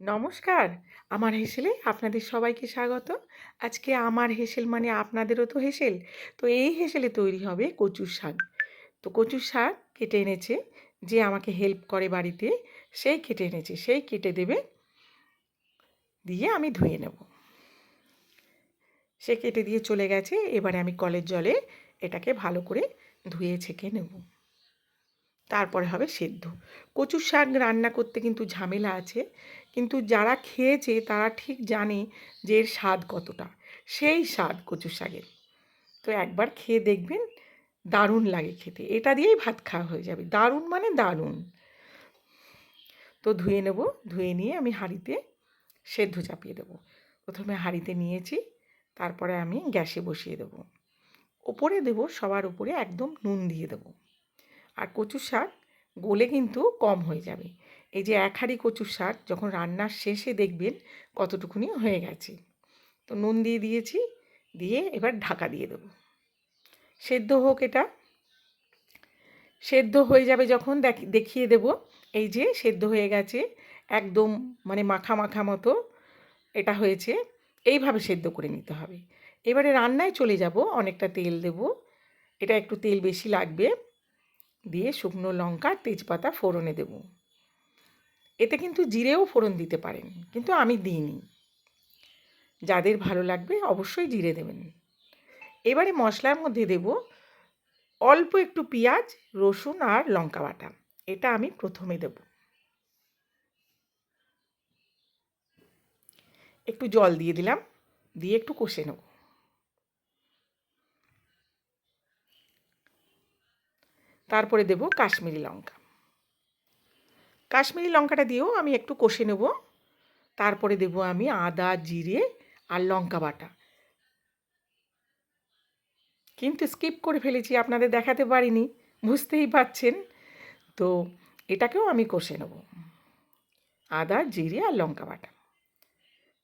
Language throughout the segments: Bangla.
নমস্কার। আমার হেসেলে আপনাদের সবাইকে স্বাগত। আজকে আমার হেসেল মানে আপনাদেরও তো হেসেল। তো এই হেসেলে তৈরি হবে কচুর শাক। তো কচুর শাক কেটে এনেছে, যে আমাকে হেল্প করে বাড়িতে, সেই কেটে এনেছে, সেই কেটে দেবে, দিয়ে আমি ধুয়ে নেব। সে কেটে দিয়ে চলে গেছে, এবারে আমি কলের জলে এটাকে ভালো করে ধুয়ে ছেঁকে নেব। তারপরে হবে সেদ্ধ। কচুর শাক রান্না করতে কিন্তু ঝামেলা আছে। কিন্তু যারা খেয়েছে তারা ঠিক জানে যে এর স্বাদ কতটা। সেই স্বাদ কচু শাকের। তো একবার খেয়ে দেখবেন, দারুণ লাগে খেতে। এটা দিয়েই ভাত খাওয়া হয়ে যাবে। দারুণ মানে দারুণ। তো ধুয়ে নেব। ধুয়ে নিয়ে আমি হাঁড়িতে সেদ্ধ চাপিয়ে দেবো। প্রথমে হাঁড়িতে নিয়েছি, তারপরে আমি গ্যাসে বসিয়ে দেবো। ওপরে দেবো, সবার উপরে একদম নুন দিয়ে দেবো। আর কচু শাক গলে কিন্তু কম হয়ে যাবে। এই যে এক হাঁড়ি কচুর শাক যখন রান্নার শেষে দেখবেন কতটুকুনি হয়ে গেছে। তো নুন দিয়ে দিয়েছি, দিয়ে এবার ঢাকা দিয়ে দেবো। সেদ্ধ হোক এটা। সেদ্ধ হয়ে যাবে যখন দেখিয়ে দেব এই যে সেদ্ধ হয়ে গেছে, একদম মানে মাখা মাখা মতো এটা হয়েছে। এইভাবে সেদ্ধ করে নিতে হবে। এবারে রান্নায় চলে যাব, অনেকটা তেল দেব। এটা একটু তেল বেশি লাগবে। দিয়ে শুকনো লঙ্কা, তেজপাতা ফোড়নে দেব। এতে কিন্তু জিরেও ফোড়ন দিতে পারেন, কিন্তু আমি দিইনি। যাদের ভালো লাগবে অবশ্যই জিরে দেবেন। এবারে মশলার মধ্যে দেব অল্প একটু পেঁয়াজ, রসুন আর লঙ্কা বাটা। এটা আমি প্রথমে দেব। একটু জল দিয়ে দিলাম, দিয়ে একটু কষে নেব। তারপরে দেব কাশ্মীরি লঙ্কা। কাশ্মীরি লঙ্কাটা দিয়েও আমি একটু কষে নেব। তারপরে দেব আমি আদা, জিরে আর লঙ্কা বাটা। কিন্তু স্কিপ করে ফেলেছি, আপনাদের দেখাতে পারিনি, বুঝতেই পাচ্ছেন তো এটাকেও আমি কষে নেব। আদা, জিরে আর লঙ্কা বাটা।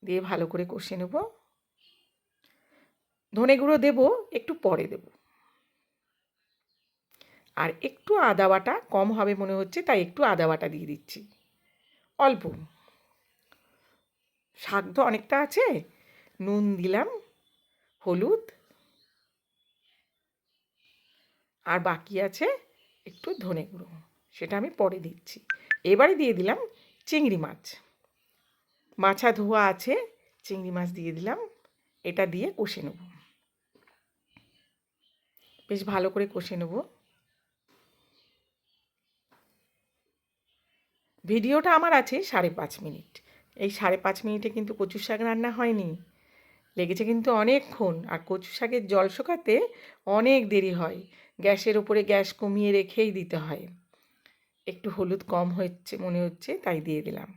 দিয়ে ভালো করে কষে নেব। ধনে গুঁড়ো দেবো, একটু পরে দেবো। আর একটু আদা বাটা কম হবে মনে হচ্ছে, তাই একটু আদা বাটা দিয়ে দিচ্ছি। অল্প। শাক তো অনেকটা আছে। নুন দিলাম, হলুদ। আর বাকি আছে একটু ধনে গুঁড়ো, সেটা আমি পরে দিচ্ছি। এবারে দিয়ে দিলাম চিংড়ি মাছ। মাছা ধোয়া আছে, চিংড়ি মাছ দিয়ে দিলাম, এটা দিয়ে কষে নেব। বেশ ভালো করে কষে নেব। ভিডিওটা আমার আছে সাড়ে পাঁচ মিনিট। এই সাড়ে পাঁচ মিনিটে কিন্তু কচু শাক রান্না হয়নি। লেগেছে কিন্তু অনেকক্ষণ আর কচু শাকের জল শোকাতে অনেক দেরি হয়। গ্যাসের ওপরে গ্যাস কমিয়ে রেখেই দিতে হয়। একটু হলুদ কম হচ্ছে মনে হচ্ছে, তাই দিয়ে দিলাম।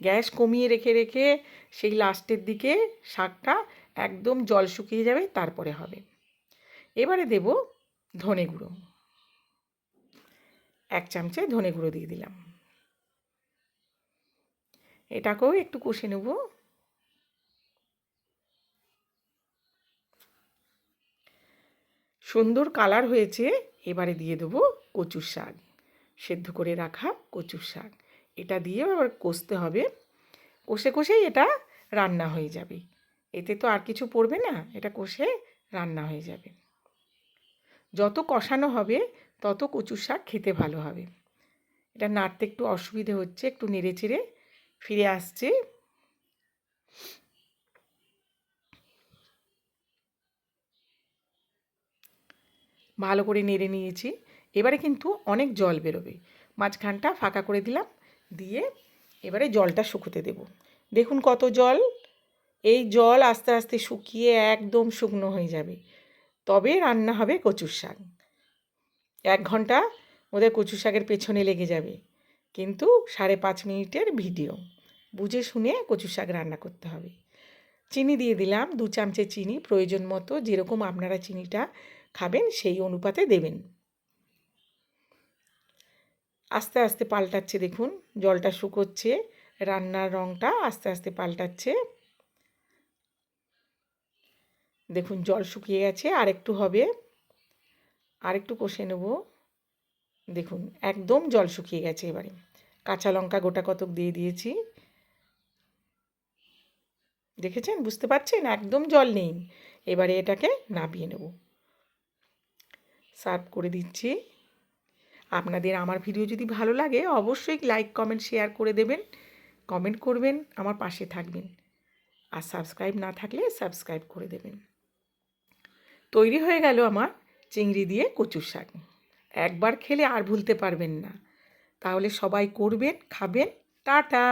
গ্যাস কমিয়ে রেখে রেখে সেই লাস্টের দিকে শাকটা একদম জল শুকিয়ে যাবে, তারপরে হবে। এবারে দেব ধনে গুঁড়ো। এক চামচে ধনে গুঁড়ো দিয়ে দিলাম। এটাকেও একটু কষে নেব। সুন্দর কালার হয়েছে, এবারে দিয়ে দেবো কচুর শাক। সেদ্ধ করে রাখা কচুর শাক। এটা দিয়ে আবার কষতে হবে। কষে কষেই এটা রান্না হয়ে যাবে। এতে তো আর কিছু পড়বে না, এটা কষে রান্না হয়ে যাবে। যত কষানো হবে তত কচুর শাক খেতে ভালো হবে। এটা নাড়তে একটু অসুবিধে হচ্ছে, একটু নেড়ে চেড়ে ফিরে আসছে। ভালো করে নেড়ে নিয়েছি। এবারে কিন্তু অনেক জল বেরোবে। মাঝখানটা ফাঁকা করে দিলাম, দিয়ে এবারে জলটা শুকোতে দেব। দেখুন কত জল! এই জল আস্তে আস্তে শুকিয়ে একদম শুকনো হয়ে যাবে। তবে রান্না হবে কচুর শাক। এক ঘণ্টা ওদের কচু শাকের পেছনে লেগে যাবে। কিন্তু সাড়ে পাঁচ মিনিটের ভিডিও। বুঝে শুনে কচু শাক রান্না করতে হবে। চিনি দিয়ে দিলাম, দু চামচে চিনি, প্রয়োজন মতো যেরকম আপনারা চিনিটা খাবেন সেই অনুপাতে দেবেন। আস্তে আস্তে পাল্টাচ্ছে দেখুন, জলটা শুকোচ্ছে, রান্নার রঙটা আস্তে আস্তে পাল্টাচ্ছে। দেখুন জল শুকিয়ে গেছে আর একটু হবে। আর একটু কষে নেব। দেখুন, একদম জল শুকিয়ে গেছে এবারে। কাঁচা লঙ্কা গোটা কতক দিয়ে দিয়েছি। দেখেছেন? বুঝতে পারছেন? একদম জল নেই। এবারে এটাকে নাবিয়ে নেব। সার্ভ করে দিচ্ছি। আপনাদের আমার ভিডিও যদি ভালো লাগে, অবশ্যই লাইক, কমেন্ট, শেয়ার করে দেবেন। কমেন্ট করবেন, আমার পাশে থাকবেন। আর সাবস্ক্রাইব না থাকলে সাবস্ক্রাইব করে দেবেন। তৈরি হয়ে গেল আমার চিংড়ি দিয়ে কচু শাক। একবার খেলে আর ভুলতে পারবেন না। তাহলে সবাই করবেন, খাবেন। টাটা!